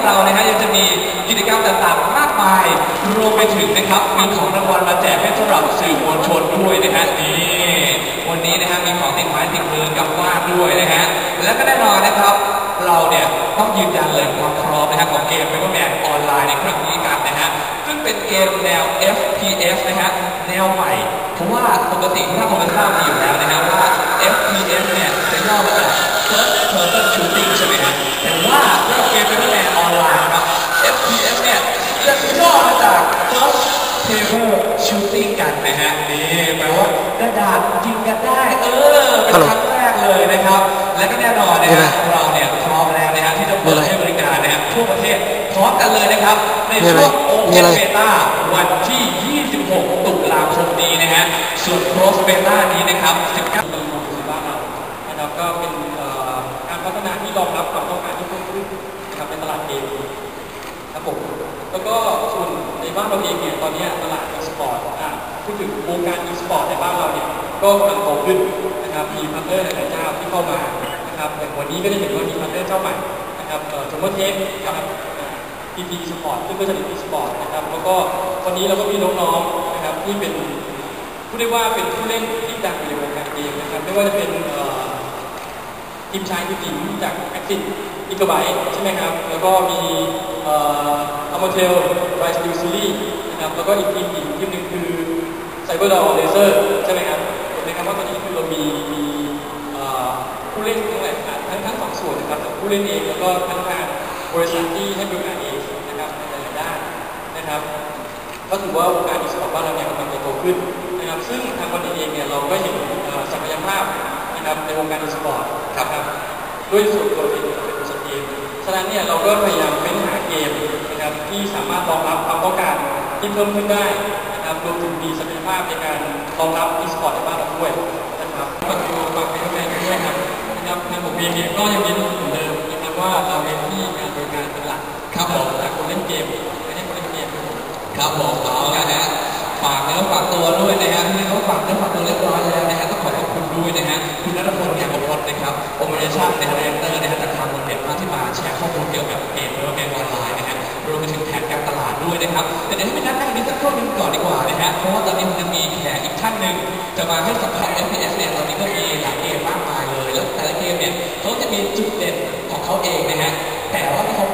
ของเรานะฮะยังจะมีกิจกรรมต่างๆมากมายรวมไปถึงนะครับมีของรางวัลมาแจกให้สำหรับสื่อมวลชนด้วยนะฮะนี่วันนี้นะฮะมีของติดไม้ติดมือกับบ้านด้วยนะฮะและก็แน่นอนนะครับ เราเนี่ยต้องยืนยันเลยความพร้อมนะฮะของเกม Paperman ออนไลน์ในครั้งนี้กันนะฮะซึ่งเป็นเกมแนว FPS นะฮะแนวใหม่เพราะว่าปกติถ้าคนทราบดีอยู่แล้วนะฮะว่า FPS เนี่ยจะย่อมาจาก First Person Shooting ใช่ไหมฮะแต่ว่า เรื่องเกม Paperman ออนไลน์ครับ FPS เนี่ยจะย่อมาจาก First Table Shooting กันนะฮะนี่แปลว่ากระดาษยิงกันได้ เออ เป็นครั้งแรกเลยนะครับ และก็แน่นอนนะฮะเราเนี่ยพร้อมแล้วนะฮะที่จะเปิดให้บริการนะฮะทั่วประเทศพร้อมกันเลยนะครับ ในช่วงโอเพนเบต้าวันที่ 26 ตุลาคมนี้นะฮะส่วนโครสเบต้านี้นะครับ19 แล้วก็ส่วนในบ้านเราเองเนี่ยตอนนี้ตลาด e-sport อะพูดถึงวงการ e-sport ในบ้านเราเนี่ยก็กำลังโตขึ้นนะครับมีพาร์ทเนอร์หลายเจ้าที่เข้ามานะครับอย่างวันนี้ก็ได้เห็นว่ามีพาร์ทเนอร์เจ้าใหม่นะครับเอ่อจมเทคกับ PP Sport ซึ่งก็จะเป็น e-sport นะครับแล้วก็วันนี้เราก็มีน้องๆนะครับที่เป็นพูดได้ว่าเป็นผู้เล่นที่ดังในวงการเกมนะครับไม่ว่าจะเป็นเอ่อ ทีมชายทีมหญิงจากแอคซิสอิกไบใช่ไหมครับ แล้วก็มีอ่ออมเทลไรสติลซีรีส์นะครับแล้วก็อีกทีมหญิงทีมหนึ่งคือไซเบอร์ดอลเลเซอร์ใช่ไหมครับเห็นไหมครับว่าตอนนี้คือเรามีมีผู้เล่นทั้งหลายทั้งทั้งสองส่วนนะครับทั้งผู้เล่นเองแล้วก็พนักงานบริษัทที่ให้บริการเองนะครับในหลายๆด้านนะครับก็ถือว่าวงการอีสปอร์ตบ้านเราเนี่ยกำลังจะโตขึ้นนะครับ ซึ่งทางวันนี้เองเนี่ยเราก็เห็นศักยภาพนะครับในวงการอีสปอร์ต ครับครับด้วยส่วนตัวเองเราเป็นบริษัทเกมฉะนั้นเนี่ยเราก็พยายามเฟ้นหาเกมนะครับที่สามารถรองรับความต้องการที่เพิ่มขึ้นได้นะครับรวมถึงมีศักยภาพในการรองรับอีสปอร์ตในบ้านเราด้วยนะครับก็คือฝากเป็นกำลังใจด้วยครับนะครับทางผมเองเนี่ยก็ยังเน้นเหมือนเดิมนะครับว่าเราเน้นที่การบริการเป็นหลักครับผมจากคนเล่นเกมไม่ใช่คนเล่นเกมครับผมครับผมเอาละฮะฝากเนื้อฝากตัวด้วยนะฮะที่เขาฝากเนื้อฝากตัวเรียบร้อยแล้วนะ นะครับโอเปอเรชั่นในเรนเตอร์นะฮะจากทางโรงเรียนมาที่มาแชร์ข้อมูลเกี่ยวกับเกมหรือว่าเกมออนไลน์นะฮะรวมไปถึงแผนการตลาดด้วยนะครับแต่เดี๋ยวให้เป็นนักนั่งนิดสักครู่หนึงก่อนดีกว่านะฮะเพราะว่าตอนนี้มันจะมีแขกอีกท่านหนึ่งจะมาให้สัมภาษณ์ FPS เนี่ยตอนนี้ก็มีหลายเกมมากมายเลย แล้วแต่ละเกมเนี่ยเขาจะมีจุดเด่นของเขาเองนะฮะแต่ว่าที่เขา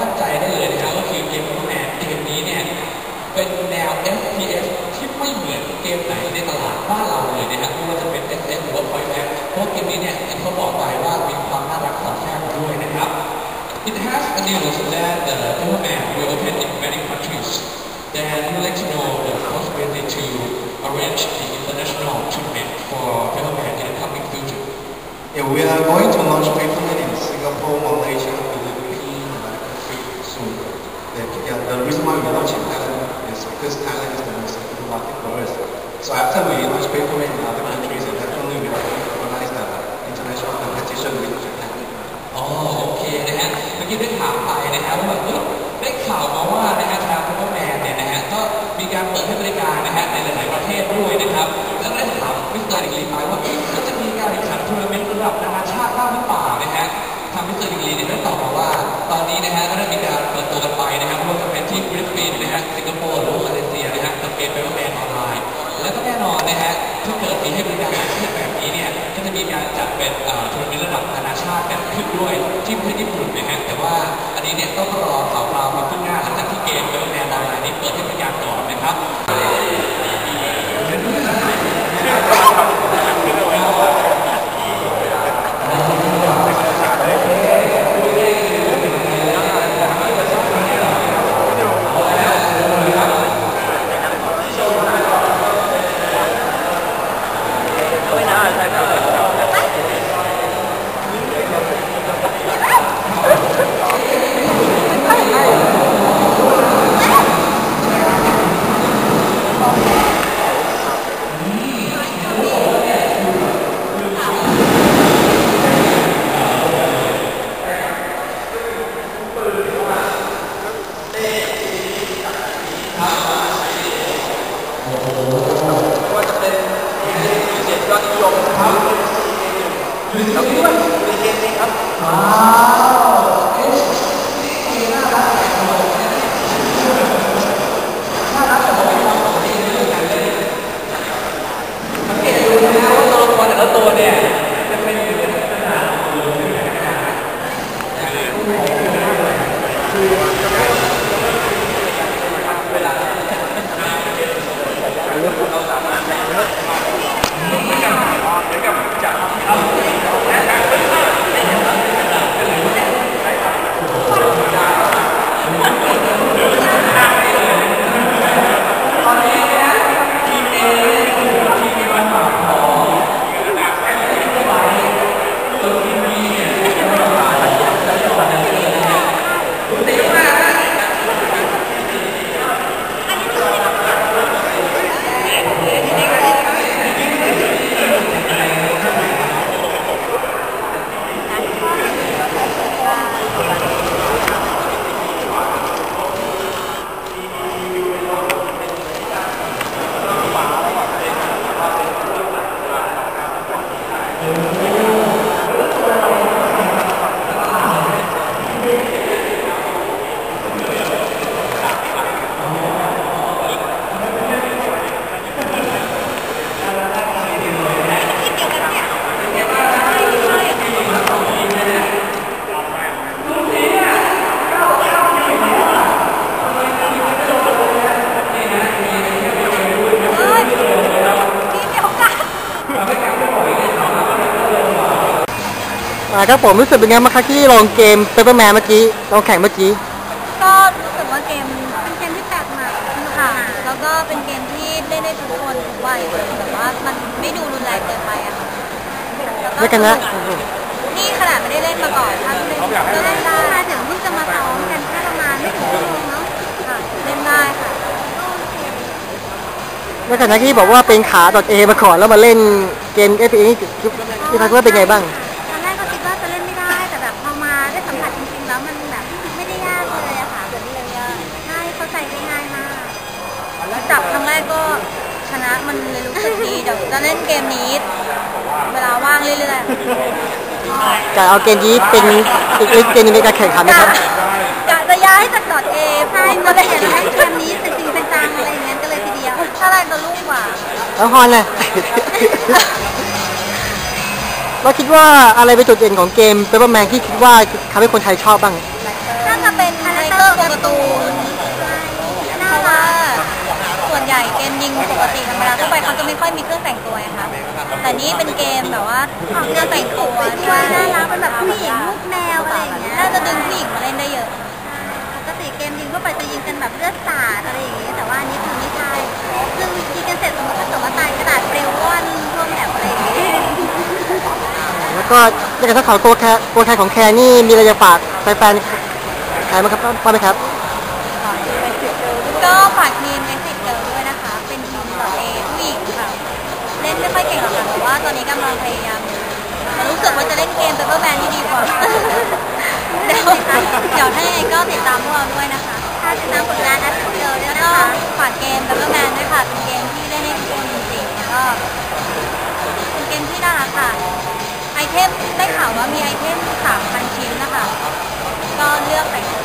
news that the Pepperman will open in many countries. Then we'd like to know the possibility to arrange the international tournament for Pepperman in the coming future. Yeah, we are going to launch Paperman in Singapore, Malaysia, Philippines, and countries soon. The, yeah, the reason why we launch in Thailand is because Thailand is the most important market for us. So after we launch Paperman ให้บริการนะฮะในหลายๆประเทศด้วยนะครับแล้วก็ได้ถามมิสเตอร์ดิกรีไปว่าเอ๊ะแล้วจะมีการแข่งขันทัวร์นาเมนต์ระดับนานาชาติบ้างหรือเปล่านะฮะทางมิสเตอร์ดิกรีเนี่ยได้ตอบมาว่า ตอนนี้นะฮะก็ได้มีการเปิดตัวกันไปนะครับไม่ว่าจะเป็นที่ฟิลิปปินส์นะฮะสิงคโปร์หรือมาเลเซียนะฮะกับเกมเปเปว่าแมนออนไลน์แล้วก็แน่นอนนะฮะ ถ้าเกิดมีให้บริการในประเทศแบบนี้เนี่ยก็จะมีการจัดเป็นเอ่อทัวร์นาเมนต์ระดับนานาชาติกันขึ้นด้วยที่ประเทศญี่ปุ่นนะฮะแต่ว่าอันนี้เนี่ยต้องรอข่าวคราวความคืบหน้าหลังจากที่เกมเปเปอร์แมนออนไลน์นี้เปิดให้บริการก่อนนะครับ ว่าจะเป็นเกมยอดนิยมครับแล้ว ก็ ครับผมรู้สึกเป็นไงบ้างครับที่ลองเกมเปเปอร์แมนเมื่อกี้ลองแข่งเมื่อกี้ ก็รู้สึกว่าเกมเป็นเกมที่แปลกใหม่ค่ะ แล้วก็เป็นเกมที่เล่นได้ทุกคนทุกวัยแต่ว่ามันไม่ดูรุนแรงเกินไปอะค่ะไม่กันนะนี่ขนาดไม่ได้เล่นมาก่อนถ้าเล่นก็เล่นได้มาถึงเพิ่งจะมาซ้อมกันแค่ประมาณไม่ถึงชั่วโมงเนาะค่ะเล่นได้ค่ะในขณะที่บอกว่าเป็นขาดอเอมาก่อนแล้วมาเล่นเกมเอฟเอนี่ที่พักว่าเป็นไงบ้าง เดี๋ยวจะเล่นเกมนี้ เวลาว่างเรื่อยๆจะเอาเกมนี้เป็นอีกเกมหนึงในการแข่งขันไหมครับ กะจะย้ายจากดอทเอใช่ก็เลยอยากจะให้เกมนี้เป็นจริงเป็นจังอะไรอย่างเงี้ยก็เลยทีเดียวถ้าอะไรจะรุ่งกว่า แล้วฮอนเลย เราคิดว่าอะไรเป็นจุดเด่นของเกมเปเปอร์แมนที่คิดว่าทำให้คนไทยชอบบ้าง น่าจะเป็นคาแรคเตอร์ตัวการ์ตูน ใหญ่เกมยิงปกติธรรมดาทั่วไปเขาจะไม่ค่อยมีเครื่องแต่งตัวไงคะแต่นี่เป็นเกมแบบว่าเครื่องแต่งตัวด้วยน่ารักเป็นแบบผู้หญิงลูกแมวอะไรอย่างเงี้ยน่าจะดึงผู้หญิงมาเล่นได้เยอะปกติเกมยิงทั่วไปจะยิงกันแบบเลือดสาดอะไรอย่างเงี้ยแต่ว่าอันนี้คือไม่ใช่คือยิงกันเสร็จสมมติถ้าเกิดว่าตายกระดาษปลิวว่อนท่วมแถบอะไรอย่างเงี้ยแล้วก็ในการทักทายตัวแคร์ตัวแทนของแคร์นี่มีอะไรจะฝากแฟนๆใครบ้างครับป้าไหมครับก็ฝากทีมเอ็กซิเกิล ด้วยนะคะเป็นทีมต่อเอผู้หญิงค่ะ เล่นไม่ค่อยเก่งหรอกค่ะแต่ว่าตอนนี้กำลังพยายามแต่รู้สึกว่าจะเล่นเกมเปเปอร์แมนที่ดีกว่าเดี๋ยวเดี๋ยวถ้ายังไงก็ติดตามพวกเราด้วยนะคะถ้าติดตามผลงานเอ็กซิเกิลด้วยนะคะฝากเกมเปเปอร์แมนด้วยค่ะเป็นเกมที่เล่นให้ทุกคนจริงๆแล้วก็เป็นเกมที่น่ารักค่ะ ไอเทมได้ข่าวว่ามีไอเทม3,000ชิ้นนะคะ ก็เลือกแต่งตัว